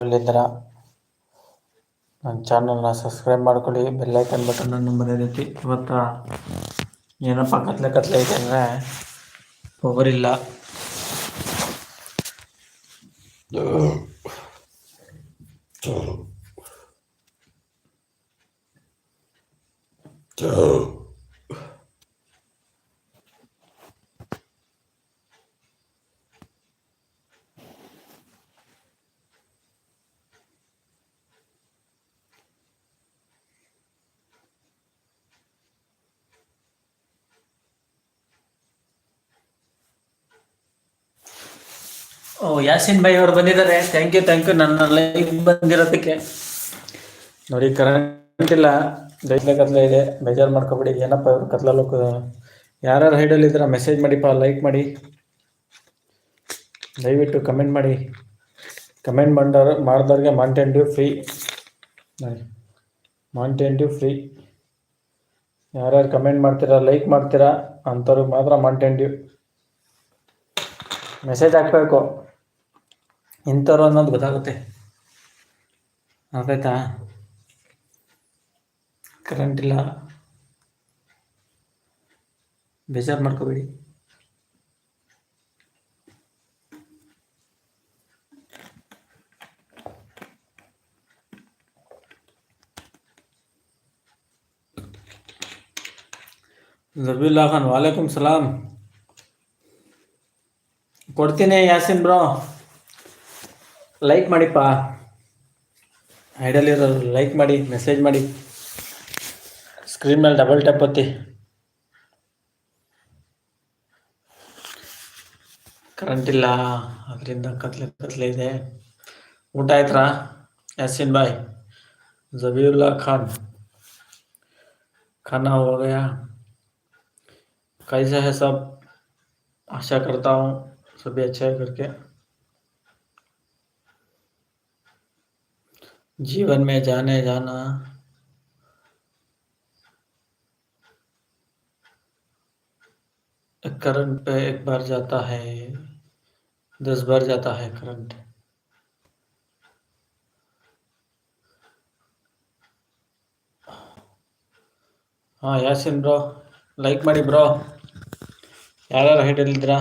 ಅಲ್ಲಿದ್ದರ ನನ್ನ ಚಾನಲ್ನ ಸಬ್ಸ್ಕ್ರೈಬ್ ಮಾಡ್ಕೊಳ್ಳಿ ಬೆಲ್ಲೈಕನ್ ಬಟನನ್ನು ಮರೆಯದೈತಿ ಇವತ್ತ ಏನಪ್ಪ ಕತ್ಲೆ ಕತ್ಲೆ ಐತೆ ಅಂದರೆ ಪವರ್ ಇಲ್ಲ. ಓ ಯಾಸಿನ್ ಭಾಯಿ ಅವ್ರು ಬಂದಿದ್ದಾರೆ. ಥ್ಯಾಂಕ್ ಯು ಥ್ಯಾಂಕ್ ಯು ನನ್ನ ಲೈವ್ ಬಂದಿರೋದಕ್ಕೆ. ನೋಡಿ ಕರೆಂಟ್ ಇಲ್ಲ. ದೈತ್ಲೆ ಕತ್ಲೆ ಇದೆ. ಬೇಜಾರು ಮಾಡ್ಕೊಬೇಡಿ. ಏನಪ್ಪ ಇವ್ರು ಕತ್ಲಲ್ಲಿ ಯಾರ್ಯಾರು ಹೈಡಲ್ಲಿ ಇದ್ದೀರಾ ಮೆಸೇಜ್ ಮಾಡಿಪ್ಪ ಲೈಕ್ ಮಾಡಿ. ದಯವಿಟ್ಟು ಕಮೆಂಟ್ ಮಾಡಿ. ಕಮೆಂಟ್ ಮಾಡೋರು ಮಾಡಿದವ್ರಿಗೆ Mountain Dew free Mountain Dew free ಯಾರ್ಯಾರು ಕಮೆಂಟ್ ಮಾಡ್ತೀರಾ ಲೈಕ್ ಮಾಡ್ತೀರಾ, ಅಂಥವ್ರಿಗೆ ಮಾತ್ರ ಮಾಂಟೇನ್ ಡ್ಯೂ ಮೆಸೇಜ್ ಹಾಕಬೇಕು. ಇಂಥವ್ರು ಅನ್ನೋದು ಗೊತ್ತಾಗುತ್ತೆ. ಅರ್ಥಾಯ್ತಾ? ಕರೆಂಟ್ ಇಲ್ಲ. ಬೇಜಾರು ಮಾಡ್ಕೋಬೇಡಿ. ಜಬೀಲ್ಲಾ ಖಾನ್ ವಾಲೇಕುಮ್ ಸಲಾಂ. ಕೊಡ್ತೀನಿ ಯಾಸಿನ್ ಬ್ರೋ. ಲೈಕ್ ಮಾಡಿಪ್ಪ ಐಡಲ್ಲಿರೋರು ಲೈಕ್ ಮಾಡಿ ಮೆಸೇಜ್ ಮಾಡಿ ಸ್ಕ್ರೀನ್ ಮೇಲೆ ಡಬಲ್ ಟ್ಯಾಪ್ ಒತ್ತಿ ಕರೆಂಟ್ ಇಲ್ಲ ಅದರಿಂದ ಕತ್ಲೆ ಕತ್ಲೆ ಇದೆ ಊಟ ಆಯ್ತಾ ಯಾಸಿನ್ ಬಾಯ್ ಜಬೀರುಲ್ಲಾ ಖಾನ್ खाना हो गया कैसा है सब आशा करता हूँ सभी अच्छा है करके जीवन में जाने जाना करंट पे एक बार जाता है दस बार जाता है करंट ಹಾಂ ಯಾಸಿನ್ ಬ್ರೋ ಲೈಕ್ ಮಾಡಿ ಬ್ರೋ ಯಾರ್ಯಾರು ಹೈಡಲ್ಲಿದ್ದೀರಾ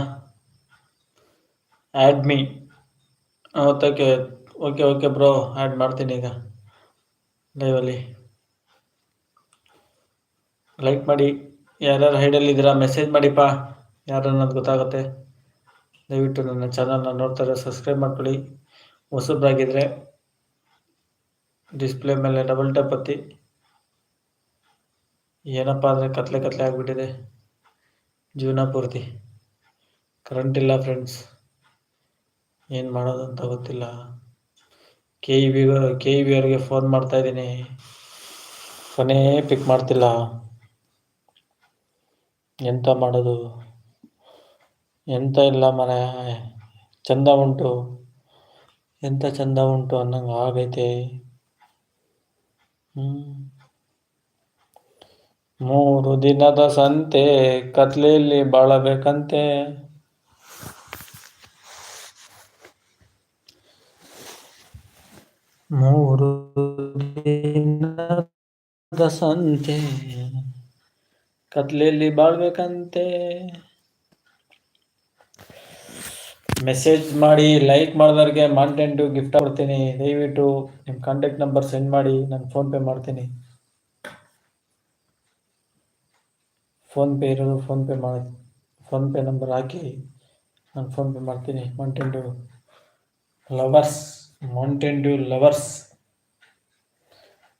add me okay okay okay bro add ಮಾಡ್ತೀನಿ ಈಗ. ಲೈವಲ್ಲಿ ಲೈಕ್ ಮಾಡಿ. ಯಾರ್ಯಾರು ಹೈಡಲ್ಲಿದ್ದೀರಾ ಮೆಸೇಜ್ ಮಾಡಿಪ್ಪ. ಯಾರು ಅನ್ನೋದು ಗೊತ್ತಾಗುತ್ತೆ. ದಯವಿಟ್ಟು ನನ್ನ ಚಾನಲ್ನ ನೋಡ್ತಾರೆ ಸಬ್ಸ್ಕ್ರೈಬ್ ಮಾಡ್ಕೊಳ್ಳಿ. ಹೊಸಬ್ರಾಗಿದ್ರೆ ಡಿಸ್ಪ್ಲೇ ಮೇಲೆ ಡಬಲ್ ಟ್ಯಾಪ್ ಹತ್ತಿ ಏನಪ್ಪ ಅಂದರೆ ಕತ್ಲೆ ಕತ್ಲೆ ಆಗಿಬಿಟ್ಟಿದೆ. ಜೀವನ ಪೂರ್ತಿ. ಕರೆಂಟ್ ಇಲ್ಲ ಫ್ರೆಂಡ್ಸ್ ಏನು ಮಾಡೋದು ಅಂತ ಗೊತ್ತಿಲ್ಲ. K E B K E B ಅವ್ರಿಗೆ ಫೋನ್ ಮಾಡ್ತಾಯಿದ್ದೀನಿ ಫೋನೇ ಪಿಕ್ ಮಾಡ್ತಿಲ್ಲ. ಎಂತ ಮಾಡೋದು? ಎಂತ ಇಲ್ಲ ಮನೆ. ಚಂದ ಉಂಟು. ಎಂತ ಚಂದ ಉಂಟು ಅನ್ನಂಗೆ ಆಗೈತೆ. ಮೂರು ದಿನದ ಸಂತೆ ಕತ್ಲೆಯಲ್ಲಿ ಬಾಳಬೇಕಂತೆ. ಮೂರು ದಿನದ ಸಂತೆ, ಕತ್ಲೆಯಲ್ಲಿ ಬಾಳ್ಬೇಕಂತೆ. ಮೆಸೇಜ್ ಮಾಡಿ, ಲೈಕ್ ಮಾಡಿದವ್ರಿಗೆ ಮಾಂಟೆಂಟು ಗಿಫ್ಟ್ ಕೊಡ್ತೀನಿ. ದಯವಿಟ್ಟು ನಿಮ್ಮ ಕಾಂಟ್ಯಾಕ್ಟ್ ನಂಬರ್ ಸೆಂಡ್ ಮಾಡಿ, ನಾನು ಫೋನ್ಪೇ ಮಾಡ್ತೀನಿ. ಫೋನ್ಪೇ ಇರೋದು ಫೋನ್ಪೇ ಮಾಡಿ ಫೋನ್ಪೇ ನಂಬರ್ ಹಾಕಿ ನಾನು ಫೋನ್ಪೇ ಮಾಡ್ತೀನಿ. Mountain lovers Mountain Dew lovers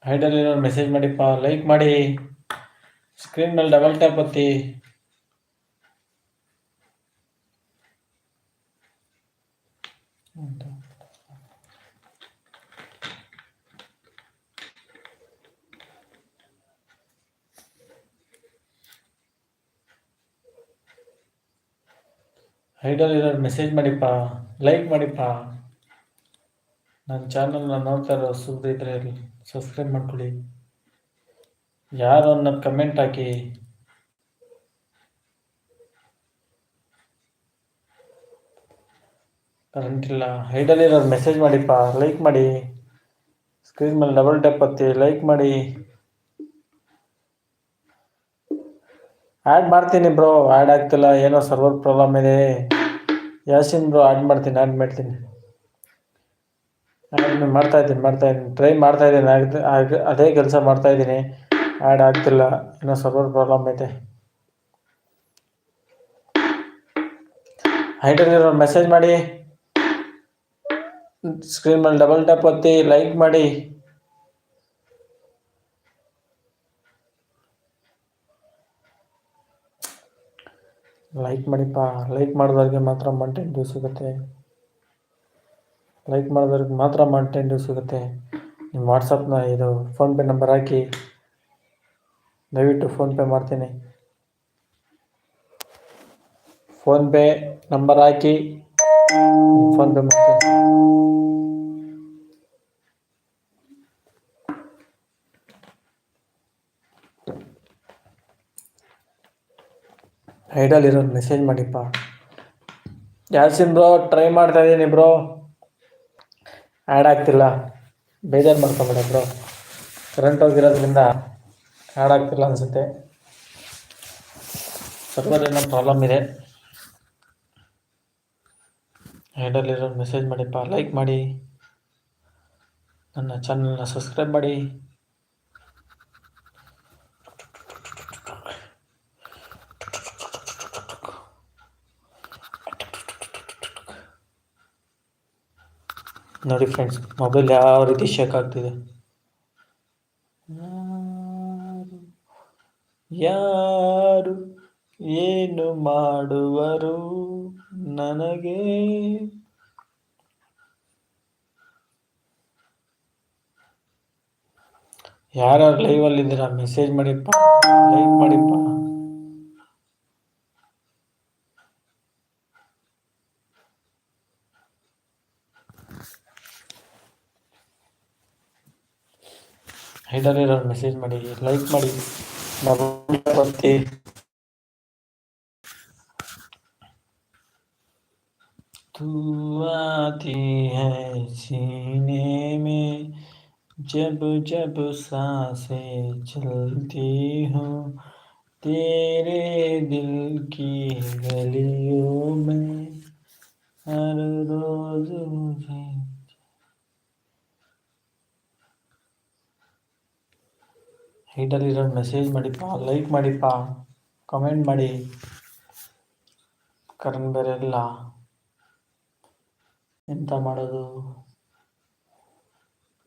ಹೈಡಲ್ಲಿರೋರು message ಮಾಡಿಪ್ಪ ಲೈಕ್ ಮಾಡಿ ಸ್ಕ್ರೀನ್ ಮೇಲೆ ಡಬಲ್ ಟ್ಯಾಪ್ ಒತ್ತಿ ಹೈಡಲ್ಲಿರೋರು ಮೆಸೇಜ್ ಮಾಡಿಪ್ಪ ಲೈಕ್ ಮಾಡಿಪ್ಪ ನನ್ನ ಚಾನಲ್ನ ನೋಡ್ತಾ ಇರೋ ಸುದ್ದಿ ಇದ್ರೆ ಸಬ್ಸ್ಕ್ರೈಬ್ ಮಾಡ್ಕೊಳ್ಳಿ. ಯಾರು ಅನ್ನೋದು ಕಮೆಂಟ್ ಹಾಕಿ. ಕರೆಂಟ್ ಇಲ್ಲ. ಹೈಡಲ್ಲಿರೋರು ಮೆಸೇಜ್ ಮಾಡಿಪ್ಪ ಲೈಕ್ ಮಾಡಿ. ಸ್ಕ್ರೀನ್ ಮೇಲೆ ಡಬಲ್ ಟ್ಯಾಪ್ ಹತ್ತಿ ಲೈಕ್ ಮಾಡಿ. ಆ್ಯಡ್ ಮಾಡ್ತೀನಿ ಬ್ರೋ ಆ್ಯಡ್ ಆಗ್ತಿಲ್ಲ, ಏನೋ ಸರ್ವರ್ ಪ್ರಾಬ್ಲಮ್ ಇದೆ. ಯಾಸಿನ್ ಬ್ರೋ ಆ್ಯಡ್ ಮಾಡ್ತೀನಿ ಆ್ಯಡ್ ಮಾಡ್ತೀನಿ. ಮಾಡ್ತಾ ಇದ್ದೀನಿ ಮಾಡ್ತಾ ಇದ್ದೀನಿ. ಟ್ರೈ ಮಾಡ್ತಾ ಇದ್ದೀನಿ. ಅದೇ ಕೆಲಸ ಮಾಡ್ತಾ ಇದ್ದೀನಿ. ಆ್ಯಡ್ ಆಗ್ತಿಲ್ಲ. ಏನೋ ಸರ್ವರ್ ಪ್ರಾಬ್ಲಮ್ ಐತೆ. ಹೈಟಲ್ಲಿರೋ ಮೆಸೇಜ್ ಮಾಡಿ. ಸ್ಕ್ರೀನ್ ಮೇಲೆ ಡಬಲ್ ಟ್ಯಾಪ್ ಒತ್ತಿ ಲೈಕ್ ಮಾಡಿ. ಲೈಕ್ ಮಾಡಿಪ್ಪ. ಲೈಕ್ ಮಾಡಿದವ್ರಿಗೆ ಮಾತ್ರ ಮಂಟೆನ್ ಸಿಗುತ್ತೆ. ಲೈಕ್ ಮಾಡಿದವ್ರಿಗೆ ಮಾತ್ರ ಡ್ಯೂ ಸಿಗುತ್ತೆ. ನಿಮ್ಮ ವಾಟ್ಸಪ್ನ ಇದು ಫೋನ್ಪೇ ನಂಬರ್ ಹಾಕಿ. ದಯವಿಟ್ಟು ಫೋನ್ಪೇ ಮಾಡ್ತೀನಿ. ಫೋನ್ಪೇ ನಂಬರ್ ಹಾಕಿ. ಫೋನ್ಪೇ ಮಾಡ್ತೀನಿ. ಐಡಲ್ಲಿರೋದು ಮೆಸೇಜ್ ಮಾಡಿಪ್ಪ. ಯಾಸಿನ್ ಬ್ರೋ ಟ್ರೈ ಮಾಡ್ತಾ ಇದ್ದೀನಿ ಬ್ರೋ ಆ್ಯಡ್ ಆಗ್ತಿಲ್ಲ. ಬೇಜಾರು ಮಾಡ್ಕೊಂಬಿಡ ಬ್ರೋ ಕರೆಂಟ್ ಹೋಗಿರೋದ್ರಿಂದ ಆ್ಯಡ್ ಆಗ್ತಿಲ್ಲ ಅನಿಸುತ್ತೆ. ಸರ್ವರ್ ಏನೋ ಪ್ರಾಬ್ಲಮ್ ಇದೆ. ಹ್ಯಾಂಡಲ್ಲಿರೋ ಮೆಸೇಜ್ ಮಾಡಿಪ್ಪ. ಲೈಕ್ ಮಾಡಿ. ನನ್ನ ಚಾನಲ್ನ ಸಬ್ಸ್ಕ್ರೈಬ್ ಮಾಡಿ. ನೋಡಿ ಫ್ರೆಂಡ್ಸ್ ಮೊಬೈಲ್ ಯಾವ ರೀತಿ ಶೇಕ್ ಆಗ್ತಿದೆ? ಯಾರು ಏನು ಮಾಡುವರು ನನಗೆ? ಯಾರ್ಯಾರು ಅಲ್ಲಿ ಇದ್ದೀರಾ ಮೆಸೇಜ್ ಮಾಡಿಪ್ಪ ಲೈಕ್ ಮಾಡಿಪ್ಪ. ಹೈಡಲ್ಲಿರೋ ಮೆಸೇಜ್ ಮಾಡಿ ಲೈಕ್ ಮಾಡಿ ಒತ್ತಿ तू आती है सीने में जब जब सांसें चलती हूँ तेरे दिल की गलियों में हर रोज मुझे ಹೈಟಲ್ಲಿರೋ ಮೆಸೇಜ್ ಮಾಡಿಪ್ಪ ಲೈಕ್ ಮಾಡಿಪ್ಪ ಕಮೆಂಟ್ ಮಾಡಿ. ಕರೆಂಟ್ ಬೇರೆ ಇಲ್ಲ. ಎಂತ ಮಾಡೋದು?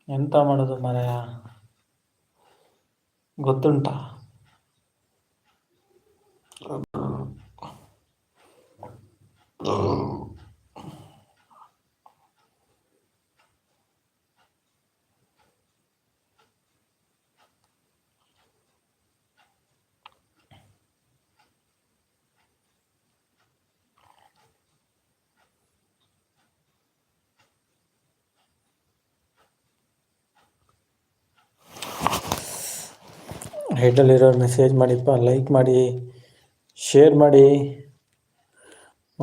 ಎಂತ ಮಾಡೋದು ಮರೆಯ? ಗೊತ್ತುಂಟಾ? ಹೆಡ್ಡಲ್ಲಿರೋ ಮೆಸೇಜ್ ಮಾಡಿಪ್ಪ ಲೈಕ್ ಮಾಡಿ ಶೇರ್ ಮಾಡಿ.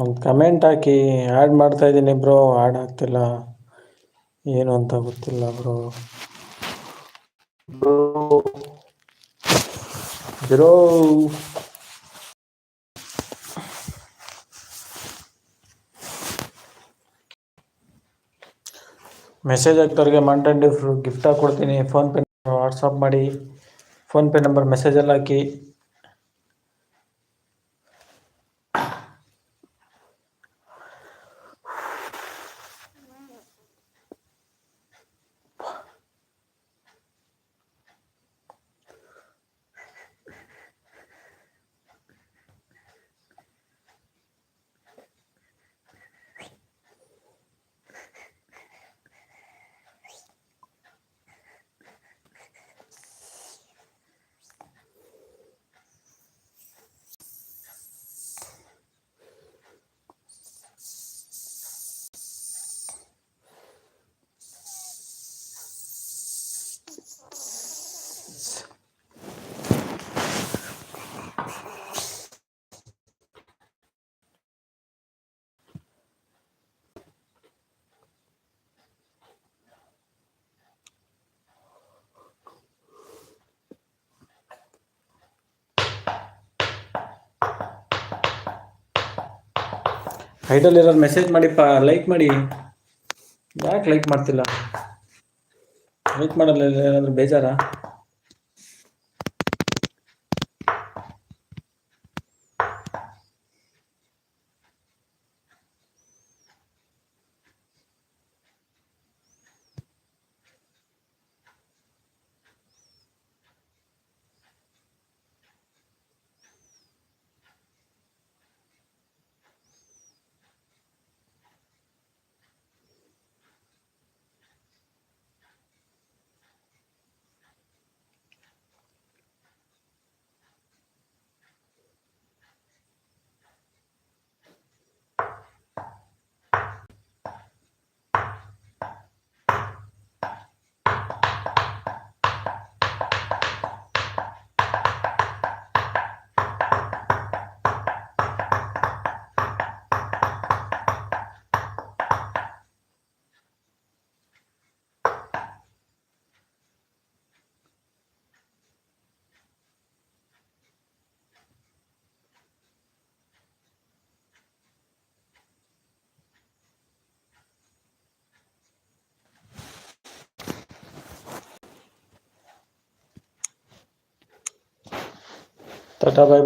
ಒಂದು ಕಮೆಂಟ್ ಹಾಕಿ ಆ್ಯಡ್ ಮಾಡ್ತಾಯಿದ್ದೀನಿ ಬ್ರೋ ಆ್ಯಡ್ ಆಗ್ತಿಲ್ಲ. ಏನು ಅಂತ ಗೊತ್ತಿಲ್ಲ ಬ್ರೋ ಬ್ರೋ ಮೆಸೇಜ್ ಹಾಕ್ತವ್ರಿಗೆ ಮಂಟನ್ ಗಿಫ್ಟ್ ಕೊಡ್ತೀನಿ ಫೋನ್ಪೇ ವಾಟ್ಸಪ್ ಮಾಡಿ. ಫೋನ್ಪೇ ನಂಬರ್ ಮೆಸೇಜಲ್ಲಿ ಹಾಕಿ Yes. ಐಡಲ್ ಇರೋರು ಮೆಸೇಜ್ ಮಾಡಿ ಪಾ ಲೈಕ್ ಮಾಡಿ ಯಾಕೆ ಲೈಕ್ ಮಾಡ್ತಿಲ್ಲ ಲೈಕ್ ಮಾಡಲ್ಲ ಏನಾದರೂ ಬೇಜಾರಾ ಟಾಟಾ ಬಾಯ್